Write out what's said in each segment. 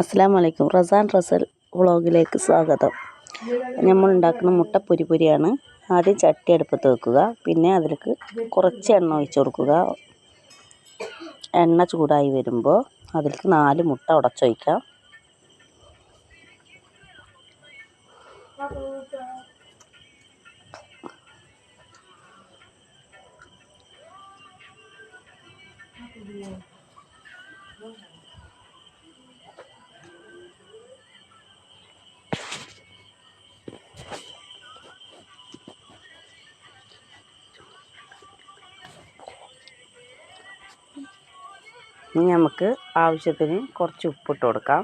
അസ്സാം വലൈക്കും റസാൻ റസൽ വ്ളോഗിലേക്ക് സ്വാഗതം. നമ്മൾ ഉണ്ടാക്കുന്ന മുട്ട പൊരി പൊരിയാണ് ആദ്യം ചട്ടി അടുപ്പത്ത് വെക്കുക. പിന്നെ അതിലേക്ക് കുറച്ച് എണ്ണ ഒഴിച്ച് കൊടുക്കുക. എണ്ണ ചൂടായി വരുമ്പോൾ അതിലേക്ക് നാല് മുട്ട ഉടച്ചൊഴിക്കാം ഇനി നമുക്ക് ആവശ്യത്തിന് കുറച്ച് ഉപ്പിട്ട് കൊടുക്കാം.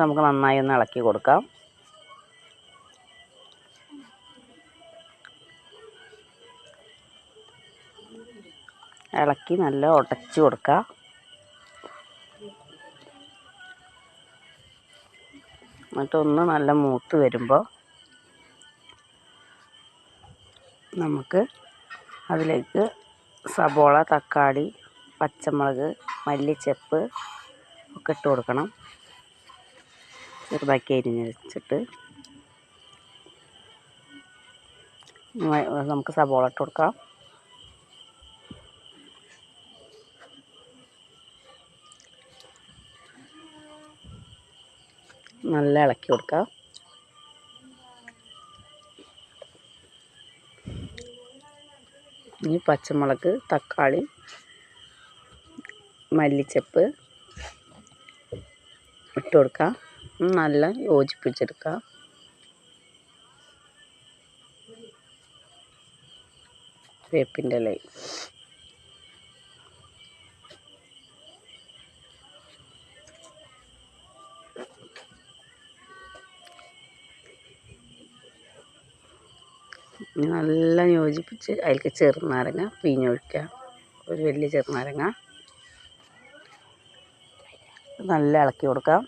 നമുക്ക് നന്നായി ഒന്ന് ഇളക്കി കൊടുക്കാം. ഇളക്കി നല്ല ഉടച്ച് കൊടുക്കുക എന്നിട്ടൊന്ന് നല്ല മൂത്ത് വരുമ്പോൾ നമുക്ക് അതിലേക്ക് സബോള തക്കാളി പച്ചമുളക് മല്ലിച്ചപ്പ് ഒക്കെ ഇട്ട് കൊടുക്കണം. ചെറുതാക്കി അരിഞ്ഞ് വെച്ചിട്ട്. നമുക്ക് സബോള ഇട്ട് കൊടുക്കാം. നല്ല ഇളക്കി കൊടുക്കുക ഇനി പച്ചമുളക് തക്കാളി മല്ലിച്ചപ്പ് ഇട്ട് കൊടുക്കുക നല്ല യോജിപ്പിച്ചെടുക്കുക വേപ്പിന്റെ ഇല നല്ല യോജിപ്പിച്ച് അതിലേക്ക് ചെറുനാരങ്ങ പിഴിഞ്ഞൊഴിക്കുക. ഒരു വലിയ ചെറുനാരങ്ങ. നല്ല ഇളക്കി കൊടുക്കാം.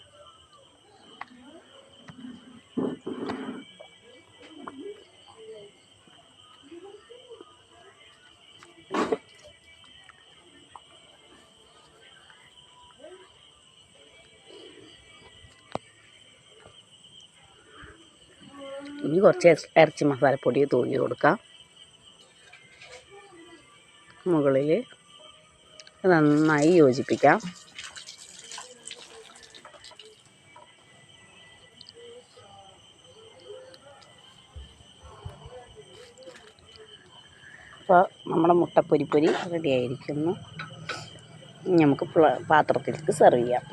ഇനി കുറച്ച് ഇറച്ചി മസാലപ്പൊടി തൂങ്ങി കൊടുക്കാം. മുകളിൽ നന്നായി യോജിപ്പിക്കാം. അപ്പോൾ നമ്മുടെ മുട്ടപ്പൊരിപ്പൊരി റെഡി ആയിരിക്കുന്നു. നമുക്ക് പാത്രത്തിലേക്ക് സെർവ് ചെയ്യാം.